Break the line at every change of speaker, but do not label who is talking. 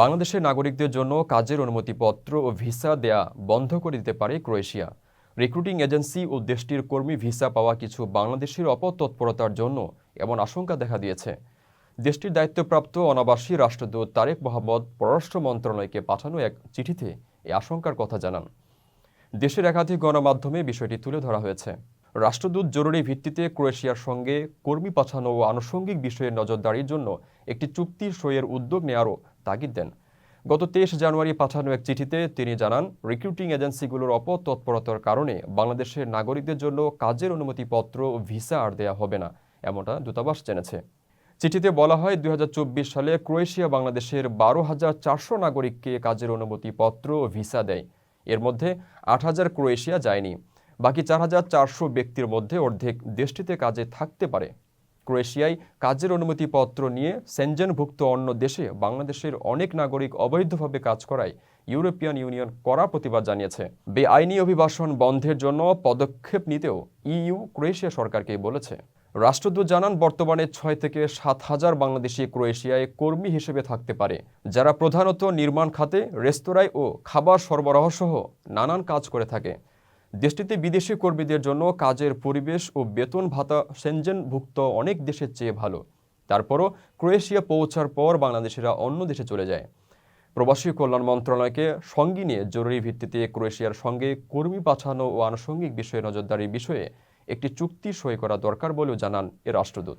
বাংলাদেশের নাগরিকদের জন্য কাজের অনুমতিপত্র ও ভিসা দেয়া বন্ধ করে দিতে পারে ক্রোয়েশিয়া। রিক্রুটিং এজেন্সি ও দেশটির কর্মী ভিসা পাওয়া কিছু বাংলাদেশের অপতৎপরতার জন্য এমন আশঙ্কা দেখা দিয়েছে। দেশটির দায়িত্বপ্রাপ্ত অনাবাসী রাষ্ট্রদূত তারেক মোহাম্মদ পররাষ্ট্র মন্ত্রণালয়কে পাঠানো এক চিঠিতে এই আশঙ্কার কথা জানান। দেশের একাধিক গণমাধ্যমে বিষয়টি তুলে ধরা হয়েছে। রাষ্ট্রদূত জরুরি ভিত্তিতে ক্রোয়েশিয়ার সঙ্গে কর্মী পাঠানো ও আনুষঙ্গিক বিষয়ে নজরদারির জন্য একটি চুক্তি সইয়ের উদ্যোগ নেয়ারও তাগিদ দেন। গত তেইশ জানুয়ারি পাঠানো এক চিঠিতে তিনি জানান, রিক্রুটিং এজেন্সিগুলোর অপতৎপরতার কারণে বাংলাদেশের নাগরিকদের জন্য কাজের অনুমতিপত্র, ভিসা আর দেয়া হবে না। এমনটা দূতাবাস জেনেছে। চিঠিতে বলা হয়, দুই হাজার চব্বিশ সালে ক্রোয়েশিয়া বাংলাদেশের বারো হাজার চারশো নাগরিককে কাজের অনুমতিপত্র ও ভিসা দেয়। এর মধ্যে আট হাজার ক্রোয়েশিয়া যায়নি। বাকি চার হাজার চারশো ব্যক্তির মধ্যে অর্ধেক দেশটিতে কাজে থাকতে পারে। ক্রোয়েশিয়ায় কাজের অনুমতিপত্র নিয়ে সেনজেনভুক্ত অন্য দেশে বাংলাদেশের অনেক নাগরিক অবৈধভাবে কাজ করায় ইউরোপিয়ান ইউনিয়ন কড়া প্রতিবাদ জানিয়েছে। বেআইনি অভিবাসন বন্ধের জন্য পদক্ষেপ নিতেও ইইউ ক্রোয়েশিয়া সরকারকে বলেছে। রাষ্ট্রদূত জানান, বর্তমানে ছয় থেকে সাত হাজার বাংলাদেশি ক্রোয়েশিয়ায় কর্মী হিসেবে থাকতে পারে, যারা প্রধানত নির্মাণ খাতে, রেস্তোরাঁয় ও খাবার সরবরাহ সহ নানান কাজ করে থাকে। দেশটিতে বিদেশি কর্মীদের জন্য কাজের পরিবেশ ও বেতন ভাতা সেনজেনভুক্ত অনেক দেশের চেয়ে ভালো। তারপরও ক্রোয়েশিয়া পৌঁছার পর বাংলাদেশিরা অন্য দেশে চলে যায়। প্রবাসী কল্যাণ মন্ত্রণালয়কে সঙ্গী নিয়ে জরুরি ভিত্তিতে ক্রোয়েশিয়ার সঙ্গে কর্মী পাঠানো ও আনুষঙ্গিক বিষয়ে নজরদারির বিষয়ে একটি চুক্তি সই করা দরকার বলেও জানান এ রাষ্ট্রদূত।